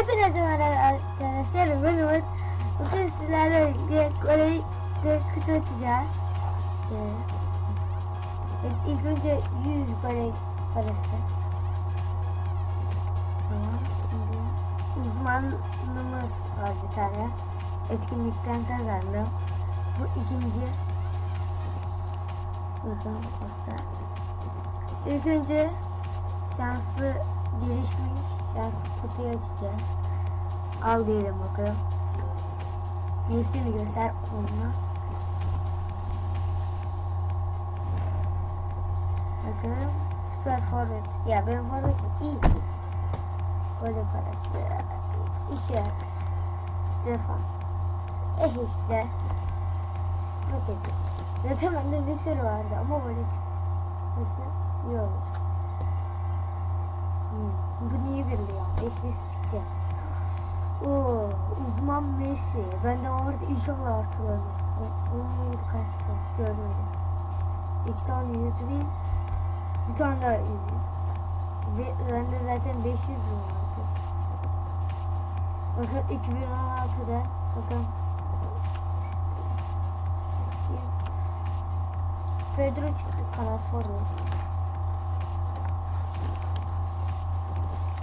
Hepinize merhaba arkadaşlar. Ben Umut. Bugün sizlerle birlikte Kore'yi kutu açacağız. Ee, evet, ilk önce 100 Kore parası. Tamam şimdi uzmanlığımız var bir tane. Etkinlikten kazandım. Bu ikinci. Buradan posta. İlk önce şanslı şanslı kutuyu açacağız. Al diyelim bakalım. Hepsini göster onunla. Bakalım. Süper forvet. Ya benim forvetim iyi. Gol parası. İşe yarar. Defans. Eh işte. Paketi. Zaten bende bir sürü vardı ama böyle çıkırsa iyi Beşlisi çıkacak. Oo, uzman Messi. Ben de orada inşallah artılanır. Onun muydu kaçtı? Görmedim. İki tane yüz bin. Bir tane daha yüz yüz. Ve bende zaten 500 bin vardı. Bakın 2016'da bakın. Pedro çıktı kanat forvet.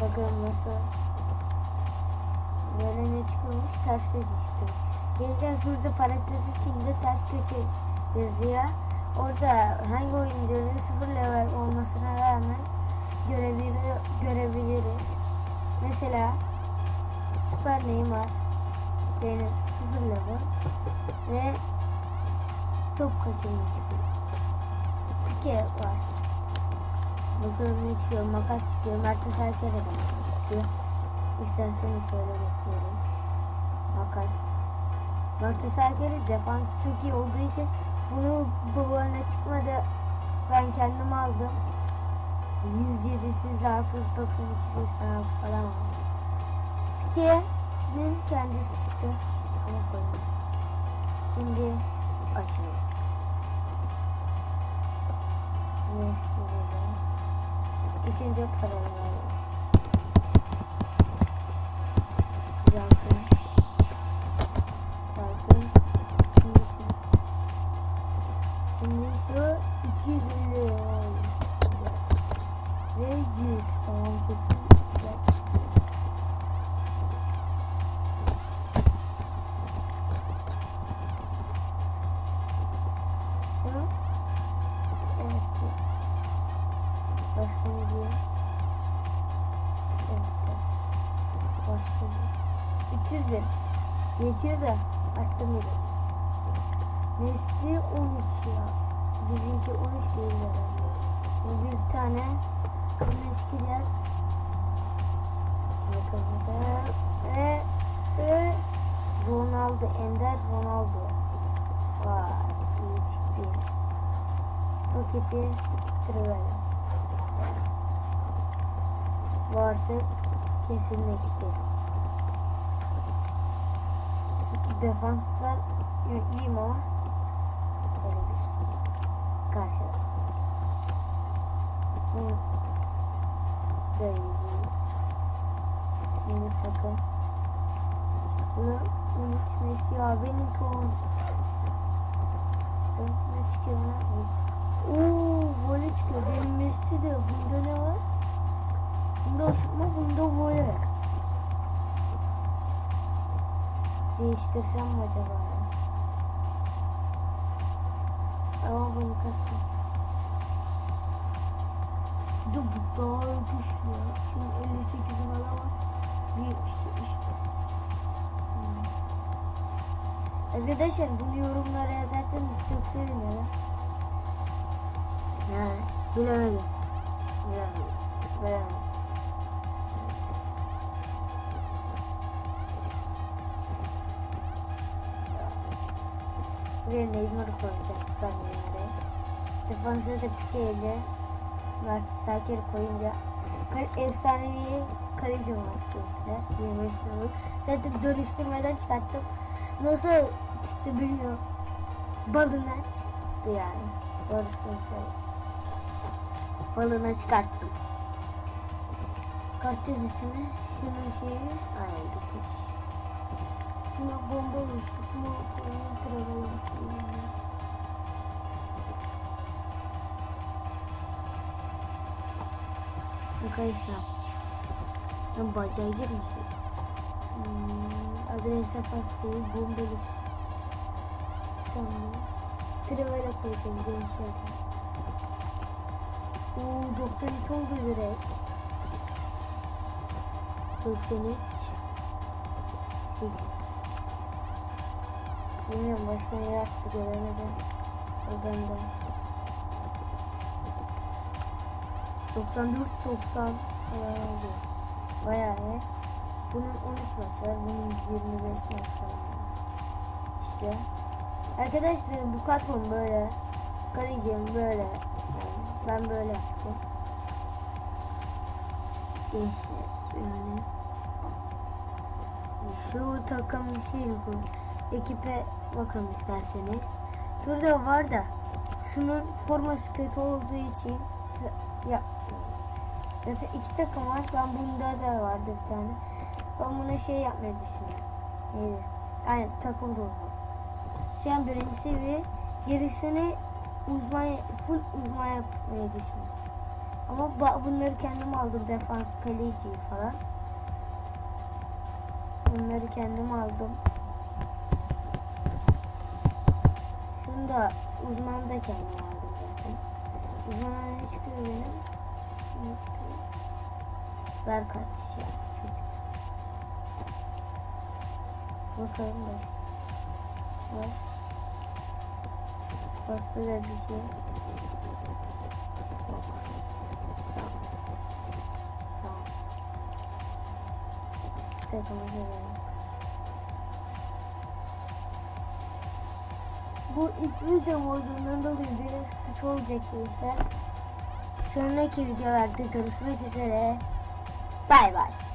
Bakalım nasıl. Böyle ne çıkıyormuş? Ters köşe çıkıyor. Gençler şurada parantez içinde ters köşe yazıyor. Orada hangi oyuncunun sıfır level olmasına rağmen görebilir, görebiliriz. Mesela Süper Neymar benim sıfır level ve top kaçırma çıkıyor. Pike var. Bakalım ne çıkıyor? Makas çıkıyor. Mertes Erker'e de çıkıyor. İsterseniz şöyle göstereyim. Makas. Mertes Erker'in defansı çok iyi olduğu için bunu babalarına çıkmadı. Ben kendim aldım. 107'siz 692 86 falan var. Pike'nin kendisi çıktı. Ama koyayım. Şimdi açalım. Mesleği İlk önce Başka ne? 300 bin. Yetiyor da arttım bir. Messi 13 ya. Bizimki 13 değil herhalde. Bir tane kamera çıkacağız. Bakalım. Ve, ve Ronaldo, Ender Ronaldo. Vay iyi çıktı. Şu paketi bitiriverelim. Bu artık kesinleşti. Defanslar iyiyim ama böyle bir şey. Karşılaştık. Bu böyle. Şimdi takım. Bunu unutmuş ya benimki on. Ne çıkıyor lan? Oo, böyle çıkıyor. Benim Messi de bunda ne var? Bunda ısıtma, bunda böyle. Değiştirsem mi acaba? Ama bunu kastım. De bu daha güçlü ya. Şimdi 58 falan var. Bir şey. Hmm. Arkadaşlar bunu yorumlara yazarsanız çok sevinirim. Ha, bilemedim. Bilemedim. Bilemedim. Buraya Neymar koyacağım. Süper Neymar'ı. Defansa da Pique ile Mert Saker koyunca efsanevi kaleci var gençler. 25 yıllık. Zaten dönüştürmeden çıkarttım. Nasıl çıktı bilmiyorum. Balına çıktı yani. Doğrusunu söyleyeyim. Balına çıkarttım. Kart yönetimi Şunun şeyi aynen bitmiş. Şuna bomba oluştuk mu? Oyun travalı. Arkadaşlar ben bacağa girmişim. Hmm, adrese pastayı bombalı Tamam. Travala koyacağım gençler. Oo 93 oldu direkt. 93 8 Bilmiyorum başka ne yaptı göremedim. Oradan da 94 90 falan oldu. Bayağı iyi. Bunun 13 maç var. Bunun 25 maç falan var. İşte. Arkadaşlar bu kadron böyle. Karıcığım böyle. Ben böyle yaptım. İşte yani. Şu takım şey bu. Ekipe bakın isterseniz. Şurada var da şunun forması kötü olduğu için ya zaten iki takım var. Ben bunda da vardı bir tane. Ben buna şey yapmayı düşünüyorum. Neydi? Aynen takım ruhu. Şu an birinci seviye. Gerisini uzman, full uzman yapmayı düşünüyorum. Ama bunları kendim aldım. Defans, kaleci falan. Bunları kendim aldım. Şunu da uzman da kendim aldım zaten. Uzmana ne çıkıyor benim? Ne çıkıyor? Ver kaç ya. Çok Bakalım baş. Baş. Başka da bir şey. Yok. Tamam. Tamam. Şu takımı seviyorum. Bu ilk videom olduğundan dolayı biraz kısa olacak gençler. Sonraki videolarda görüşmek üzere. Bay bay.